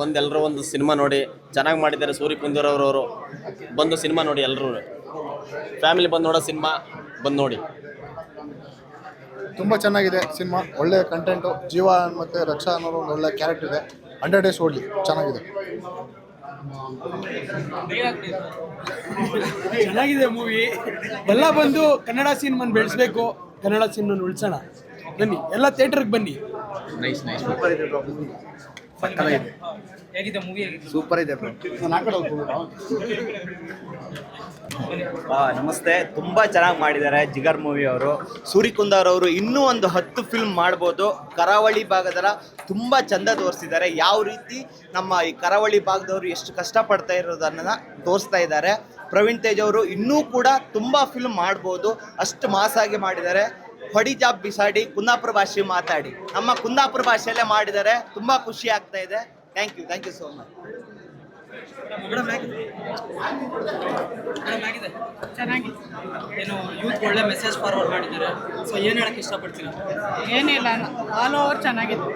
ಬಂದು ಎಲ್ಲರೂ ಒಂದು ಸಿನಿಮಾ ನೋಡಿ ಚೆನ್ನಾಗಿ ಮಾಡಿದ್ದಾರೆ ಸೂರಿ ಕುಂದೂರವ್ರವರು ಬಂದು ಸಿನಿಮಾ ನೋಡಿ ಎಲ್ಲರೂ ಫ್ಯಾಮಿಲಿ ಬಂದು ನೋಡೋ ಸಿನಿಮಾ ಬಂದು ನೋಡಿ. ತುಂಬ ಚೆನ್ನಾಗಿದೆ ಸಿನಿಮಾ ಒಳ್ಳೆಯ ಕಂಟೆಂಟು ಜೀವ ಮತ್ತು ರಕ್ಷಾ ಅನ್ನೋರು ಒಂದು ಒಳ್ಳೆ ಕ್ಯಾರೆಕ್ಟರ್ ಇದೆ. ಹಂಡ್ರೆಡ್ ಡೇಸ್ ಓಡಲಿ ಚೆನ್ನಾಗಿದೆ. ಚೆನ್ನಾಗಿದೆ ಮೂವಿ ಎಲ್ಲ ಬಂದು ಕನ್ನಡ ಸಿನಿಮಾನ ಬೆಳೆಸ್ಬೇಕು. ಕನ್ನಡ ಸಿನಿಮಾನ ಉಳಿಸೋಣ. ಬನ್ನಿ ಎಲ್ಲ ಥಿಯೇಟ್ರಿಗೆ ಬನ್ನಿ. ಹೇಗಿದೆ ಮೂವಿ ಹೇಗಿದೆ ಸೂಪರ್ ಇದೆ ನಮಸ್ತೆ. ತುಂಬಾ ಚೆನ್ನಾಗಿ ಮಾಡಿದ್ದಾರೆ ಜಿಗರ್ ಮೂವಿ ಅವರು. ಸೂರಿಕುಂದಾರ್ ಅವರು ಇನ್ನೂ ಒಂದು ಹತ್ತು ಫಿಲ್ಮ್ ಮಾಡ್ಬೋದು. ಕರಾವಳಿ ಭಾಗದರ ತುಂಬಾ ಚಂದ ತೋರಿಸಿದ್ದಾರೆ. ಯಾವ ರೀತಿ ನಮ್ಮ ಈ ಕರಾವಳಿ ಭಾಗದವರು ಎಷ್ಟು ಕಷ್ಟಪಡ್ತಾ ಇರೋದನ್ನ ತೋರಿಸ್ತಾ ಇದ್ದಾರೆ. ಪ್ರವೀಣ್ ತೇಜ್ ಅವರು ಇನ್ನೂ ಕೂಡ ತುಂಬಾ ಫಿಲ್ಮ್ ಮಾಡ್ಬೋದು. ಅಷ್ಟು ಮಾಸಾಗಿ ಮಾಡಿದ್ದಾರೆ. ಹೊಡಿ ಜಾಬ್ ಬಿಸಾಡಿ ಕುಂದಾಪುರ ಭಾಷೆ ಮಾತಾಡಿ. ನಮ್ಮ ಕುಂದಾಪುರ ಭಾಷೆಯಲ್ಲೇ ಮಾಡಿದರೆ ತುಂಬ ಖುಷಿ ಆಗ್ತಾ ಇದೆ. Thank you thank you so much ಏನು ಯೂತ್ ಒಳ್ಳೆ ಮೆಸೇಜ್ ಫಾರ್ವರ್ಡ್ ಮಾಡಿದ್ದಾರೆ. ಸೊ ಏನು ಹೇಳಕ್ಕೆ ಇಷ್ಟಪಡ್ತೀರಾ? ಏನಿಲ್ಲ ಆಲ್ ಓವರ್ ಚೆನ್ನಾಗಿದೆ.